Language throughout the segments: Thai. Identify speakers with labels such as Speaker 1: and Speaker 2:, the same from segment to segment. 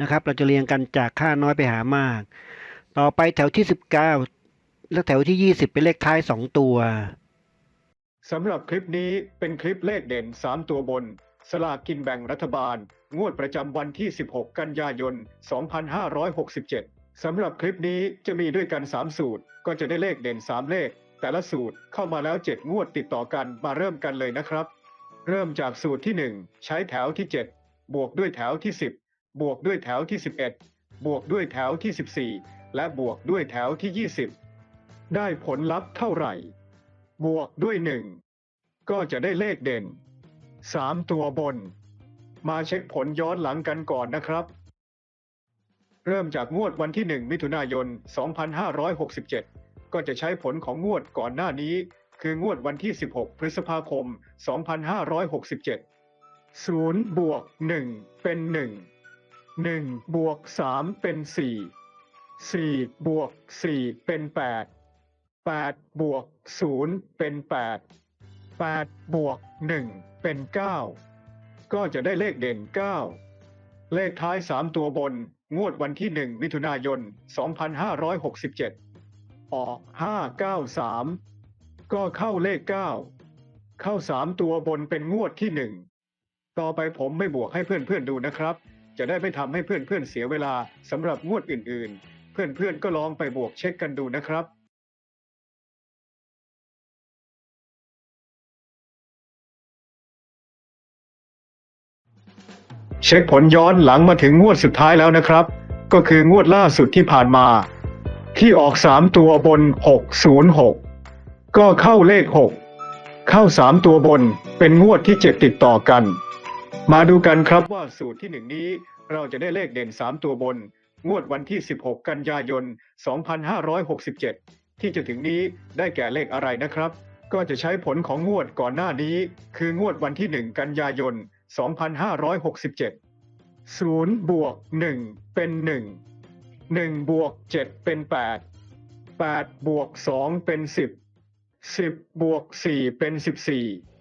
Speaker 1: นะครับ เราจะเรียงกันจากค่าน้อยไปหามาก ต่อไปแถวที่ 19 และแถวที่ 20 เป็นเลขท้าย 2 ตัว
Speaker 2: สำหรับคลิปนี้เป็นคลิปเลขเด่น 3 ตัวบน สลากกินแบ่งรัฐบาล งวดประจำวันที่ 16 กันยายน 2567 สำหรับคลิปนี้จะมีด้วยกัน 3 สูตร ก็จะได้เลขเด่น 3 เลข แต่ละสูตรเข้ามาแล้ว 7 งวดติดต่อกันมาเริ่มกันเลยนะครับ เริ่มจากสูตรที่ 1 ใช้แถวที่ 7 บวกด้วยแถวที่ 10 บวกด้วยแถวที่ 11 บวกด้วยแถวที่ 14 และบวกด้วยแถวที่ 20 ได้ผลลัพธ์เท่าไหร่ บวกด้วยหนึ่งก็จะได้เลขเด่นสามตัวบน มาเช็คผลย้อนหลังกันก่อนนะครับ เริ่มจากงวดวันที่ 1 มิถุนายน 2567 ก็จะใช้ผลของงวดก่อนหน้านี้ คืองวดวันที่ 16 พฤษภาคม 2567 0บวก1เป็น 1 หนึ่งบวกสามเป็นสี่สี่บวกสี่เป็นแปดแปดบวกศูนย์เป็นแปดแปดบวกหนึ่งเป็นเก้าก็จะได้เลขเด่นเก้าเลขท้ายสามตัวบน งวดวันที่หนึ่งมิถุนายนสองพันห้าร้อยหกสิบเจ็ดออกห้าเก้าสามก็เข้าเลขเก้าเข้าสามตัวบนเป็นงวดที่หนึ่งต่อไปผมไม่บวกให้เพื่อนๆดูนะครับ จะได้ไม่ทำให้เพื่อนๆเสียเวลาสำหรับงวดอื่นๆ เพื่อนๆก็ลองไปบวกเช็คกันดูนะครับเช็คผลย้อนหลังมาถึงงวดสุดท้ายแล้วนะครับ ก็คืองวดล่าสุดที่ผ่านมา ที่ออก 3 ตัวบน 606 ก็เข้าเลข 6 เข้า 3 ตัวบนเป็นงวดที่ 7 ติดต่อกัน มาดูกันครับว่าสูตรที่1นี้เราจะได้เลขเด่น 3 ตัวบน งวดวันที่ 16 กันยายน 2567 ที่จะถึงนี้ได้แก่เลขอะไรนะครับ ก็จะใช้ผลของงวดก่อนหน้านี้ คืองวดวันที่ 1 กันยายน 2567 0บวก1เป็น 1 1บวก7เป็น 8 8บวก2เป็น 10 10บวก4เป็น 14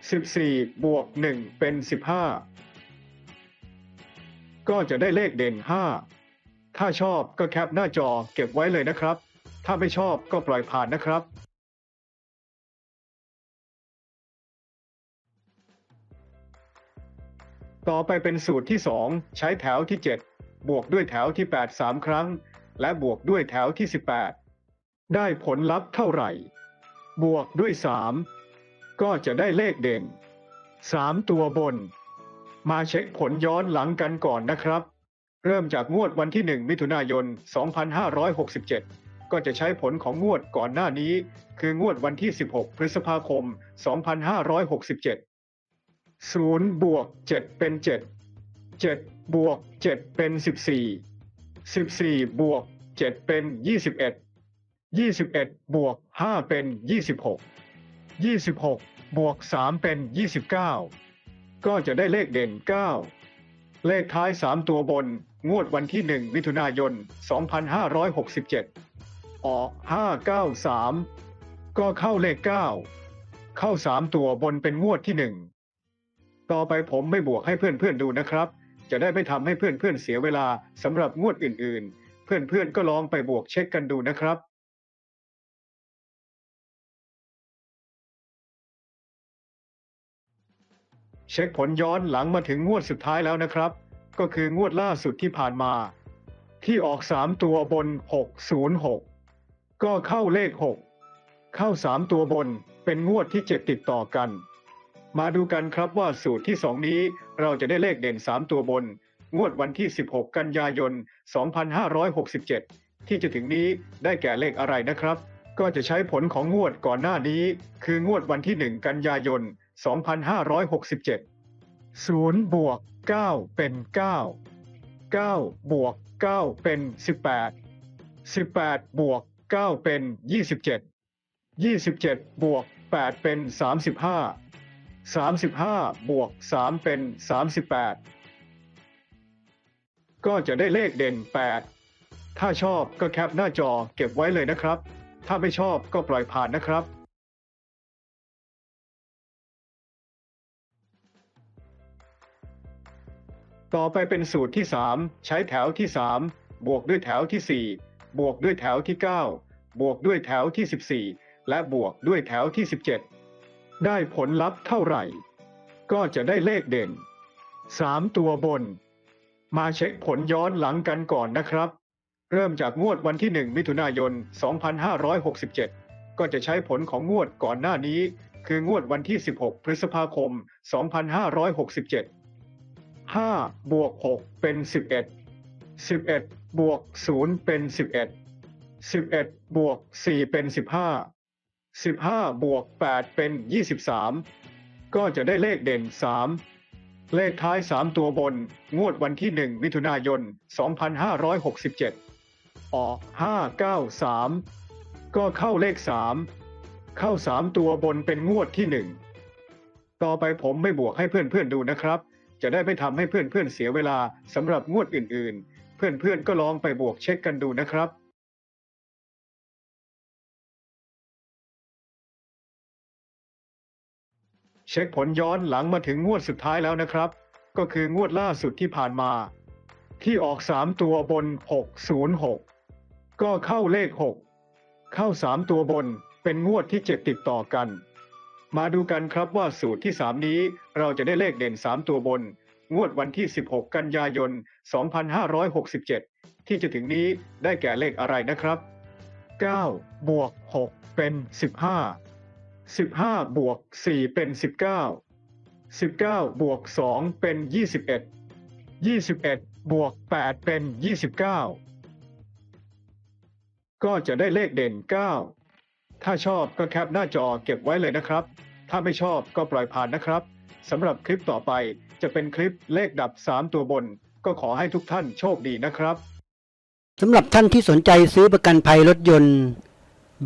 Speaker 2: 14บสี่บวก1เป็น15ก็จะได้เลขเด่น5ถ้าชอบก็แคปหน้าจอเก็บไว้เลยนะครับ ถ้าไม่ชอบก็ปล่อยผ่านนะครับ ต่อไปเป็นสูตรที่ 2 ใช้แถวที่ 7 บวกด้วยแถวที่ 8 3 ครั้ง และบวกด้วยแถวที่ 18 ได้ผลลัพธ์เท่าไหร่ บวกด้วย 3 ก็จะได้เลขเด่น 3 ตัวบน มาเช็คผลย้อนหลังกันก่อนนะครับ เริ่มจากงวดวันที่ 1 มิถุนายน 2567 ก็จะใช้ผลของงวดก่อนหน้านี้ คืองวดวันที่ 16 พฤษภาคม 2567 0บวก7เป็น 7 7บวก7เป็น 14 14บวก7เป็น 21 21บวก5เป็น 26 26 บวก 3 เป็น 29 ก็จะได้เลขเด่น 9 เลขท้าย 3 ตัวบน งวดวันที่ 1 มิถุนายน 2567 ออก 593 ก็เข้าเลข 9 เข้า 3 ตัวบนเป็นงวดที่ 1 ต่อไปผมไม่บวกให้เพื่อนๆดูนะครับ จะได้ไม่ทำให้เพื่อนๆเสียเวลาสำหรับงวดอื่นๆ เพื่อนๆก็ลองไปบวกเช็คกันดูนะครับ เช็คผลย้อนหลังมาถึงงวดสุดท้ายแล้วนะครับ ก็คืองวดล่าสุดที่ผ่านมา ที่ออก 3 ตัวบน 606 ก็เข้าเลข 6 เข้า 3 ตัวบนเป็นงวดที่ 7 ติดต่อกัน มาดูกันครับว่าสูตรที่ 2 นี้เราจะได้เลขเด่น 3 ตัวบน งวดวันที่ 16 กันยายน 2567 ที่จะถึงนี้ได้แก่เลขอะไรนะครับ ก็จะใช้ผลของงวดก่อนหน้านี้ คืองวดวันที่ 1 กันยายน 2567 0บวก9เป็น 9 9 บวก 9 เป็น 18 18 บวก 9 เป็น 27 27 บวก 8 เป็น 35 35 บวก 3 เป็น 38 ก็จะได้เลขเด่น 8 ถ้าชอบก็แคปหน้าจอเก็บไว้เลยนะครับ ถ้าไม่ชอบก็ปล่อยผ่านนะครับ ต่อไปเป็นสูตรที่ 3 ใช้แถวที่ 3 บวกด้วยแถวที่ 4 บวกด้วยแถวที่ 9 บวกด้วยแถวที่ 14 และบวกด้วยแถวที่ 17 ได้ผลลัพธ์เท่าไหร่ ก็จะได้เลขเด่น 3 ตัวบน มาเช็คผลย้อนหลังกันก่อนนะครับ เริ่มจากงวดวันที่ 1 มิถุนายน 2567 ก็จะใช้ผลของงวดก่อนหน้านี้ คืองวดวันที่ 16 พฤษภาคม 2567 5บวก6เป็น11 11บวก0เป็น11 11บวก4เป็น15 15บวก8เป็น23ก็จะได้เลขเด่น3เลขท้าย3ตัวบน งวดวันที่1มิถุนายน2567ออก593ก็เข้าเลข3เข้า3ตัวบนเป็นงวดที่1ต่อไปผมไม่บวกให้เพื่อนๆดูนะครับ จะได้ไม่ทำให้เพื่อนๆเสียเวลาสำหรับงวดอื่นๆ เพื่อนๆก็ลองไปบวกเช็คกันดูนะครับเช็คผลย้อนหลังมาถึงงวดสุดท้ายแล้วนะครับ ก็คืองวดล่าสุดที่ผ่านมา ที่ออก 3 ตัวบน 606 ก็เข้าเลข 6 เข้า 3 ตัวบนเป็นงวดที่ 7 ติดต่อกัน มาดูกันครับว่าสูตรที่ 3 นี้เราจะได้เลขเด่น 3 ตัวบน งวดวันที่ 16 กันยายน 2567 ที่จะถึงนี้ได้แก่เลขอะไรนะครับ 9 บวก 6 เป็น 15 15 บวก 4 เป็น 19 19 บวก 2 เป็น 21 21 บวก 8 เป็น 29 ก็จะได้เลขเด่น 9 ถ้าชอบก็แคปหน้าจอเก็บไว้เลยนะครับ ถ้าไม่ชอบก็ปล่อยผ่านนะครับสำหรับคลิปต่อไปจะเป็นคลิปเลขดับ 3 ตัวบน ก็ขอให้ทุกท่านโชคดีนะครับ
Speaker 3: สำหรับท่านที่สนใจซื้อประกันภัยรถยนต์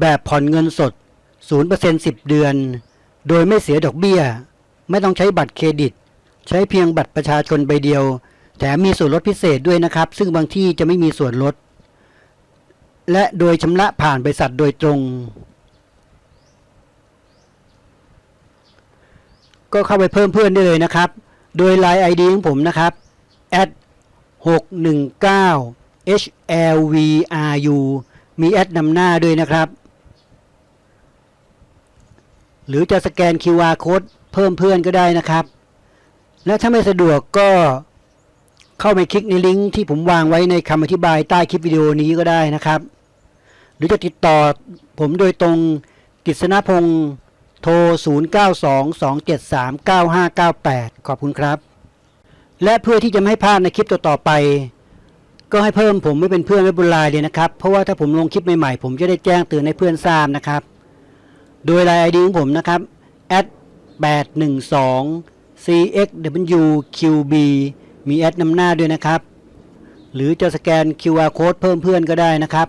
Speaker 3: แบบผ่อนเงินสด 0% 10 เดือน โดยไม่เสียดอกเบี้ย ไม่ต้องใช้บัตรเครดิต ใช้เพียงบัตรประชาชนใบเดียว แถมมีส่วนลดพิเศษด้วยนะครับ ซึ่งบางที่จะไม่มีส่วนลด และโดยชำระผ่านบริษัทโดยตรง ก็เข้าไปเพิ่มเพื่อนได้เลยนะครับ โดย Line ID ของผมนะครับ at 619 HLVRU มีแอดนำหน้าด้วยนะครับ หรือจะสแกน QR code เพิ่มเพื่อนก็ได้นะครับ และถ้าไม่สะดวกก็เข้าไปคลิกในลิงก์ที่ผมวางไว้ในคำอธิบายใต้คลิปวิดีโอนี้ก็ได้นะครับ หรือจะติดต่อผมโดยตรงกฤษณพงศ์ โทร 0922739598 ขอบคุณครับ
Speaker 1: และเพื่อที่จะไม่ให้พลาดในคลิปต่อๆไป ก็ให้เพิ่มผมไว้เป็นเพื่อนไว้บนไลน์เลยนะครับ เพราะว่าถ้าผมลงคลิปใหม่ๆ ผมจะได้แจ้งเตือนให้เพื่อนทราบนะครับ โดยไลน์ไอดีของผมนะครับ 812 cxwqb มีแอดนำหน้าด้วยนะครับ หรือจะสแกน QR code เพิ่มเพื่อนก็ได้นะครับ